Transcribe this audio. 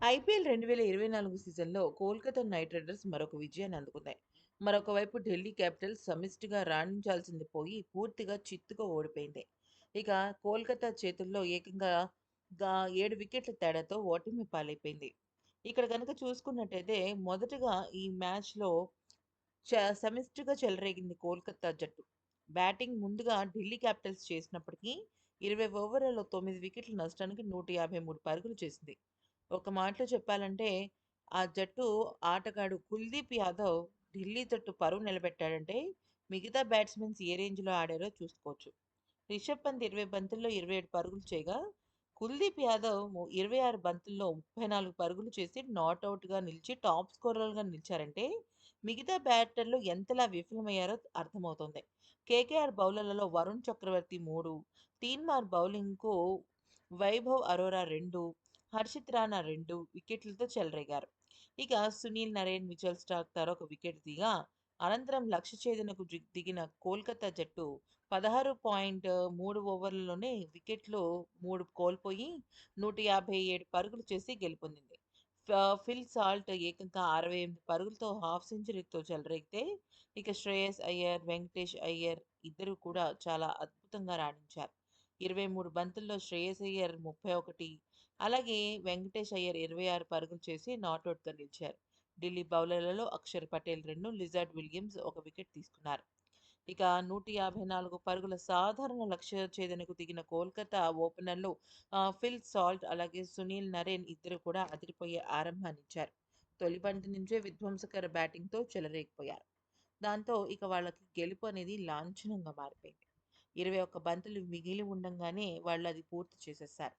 IPL 2024 సీజన్‌లో Kolkata night riders మరొక విజయాన్ని అందుకుంది. మరొక వైపు ఢిల్లీ క్యాపిటల్స్ సమిష్టిగా రాణించాల్సింది పోయి పూర్తిగా చిత్తుగా ఓడిపోయింది. ఇక కోల్కతా చేతుల్లో ఏకంగా ఏడు వికెట్ల తేడాతో ఓటమి పాలైపోయింది. ఇక్కడ కనుక చూసుకున్నట్టయితే మొదటగా ఈ మ్యాచ్‌లో చ సమిష్టిగా చెలరేగింది కోల్కతా జట్టు. బ్యాటింగ్ ముందుగా ఢిల్లీ క్యాపిటల్స్ చేసినప్పటికీ 20 ఓవర్లలో తొమ్మిది వికెట్ల నష్టానికి 153 పరుగులు చేసింది. ఒక మాటలో చెప్పాలంటే ఆ జట్టు ఆటగాడు కుల్దీప్ యాదవ్ ఢిల్లీ జట్టు పరువు నిలబెట్టాడంటే మిగతా బ్యాట్స్‌మెన్స్ ఏ రేంజ్‌లో ఆడారో చూసుకోవచ్చు. రిషబ్ పంత్ 20 బంతుల్లో 27 పరుగులు చేయగా కుల్దీప్ యాదవ్ ఇరవై ఆరు బంతుల్లో 34 పరుగులు చేసి నాట్అవుట్గా నిలిచి టాప్ స్కోరర్‌గా నిలిచారంటే మిగతా బ్యాటర్లు ఎంతలా విఫలమయ్యారో అర్థమవుతోంది. కేకేఆర్ బౌలర్లలో వరుణ్ చక్రవర్తి మూడు తీన్మార్ బౌలింగ్‌కు వైభవ్ అరోరా రెండు హర్షిత్ రాణా రెండు వికెట్లతో చెలరేగారు. ఇక సునీల్ నరేన్, మిచెల్ తర ఒక వికెట్ దిగా అనంతరం లక్ష్య ఛేదనకు దిగిన కోల్కతా జట్టు 16.3 ఓవర్లలోనే వికెట్లు మూడు కోల్పోయి 157 పరుగులు చేసి గెలుపొందింది. ఫిల్ సాల్ట్ ఏకంగా 68 పరుగులతో హాఫ్ సెంచరీతో చెలరేగితే ఇక శ్రేయస్ అయ్యర్, వెంకటేష్ అయ్యర్ ఇద్దరు కూడా చాలా అద్భుతంగా రాణించారు. 23 బంతుల్లో శ్రేయస్ అయ్యర్ 31, అలాగే వెంకటేష్ అయ్యర్ 26 పరుగులు చేసి నాట్అవుట్గా నిలిచారు. ఢిల్లీ బౌలర్లలో అక్షర్ పటేల్ రెండు లిజార్డ్ విలియమ్స్ ఒక వికెట్ తీసుకున్నారు. ఇక 154 పరుగుల సాధారణ లక్ష్య ఛేదనకు దిగిన కోల్కతా ఓపెనర్లు ఫిల్ సాల్ట్ అలాగే సునీల్ నరేన్ ఇద్దరు కూడా అదిరిపోయే ఆరంభాన్నిచ్చారు. తొలి బంతి నుంచే విధ్వంసకర బ్యాటింగ్‌తో చెలరేగిపోయారు. దాంతో ఇక వాళ్ళకి గెలుపు అనేది లాంఛనంగా మారిపోయింది. 21 బంతులు మిగిలి ఉండంగానే వాళ్ళు అది పూర్తి చేసేసారు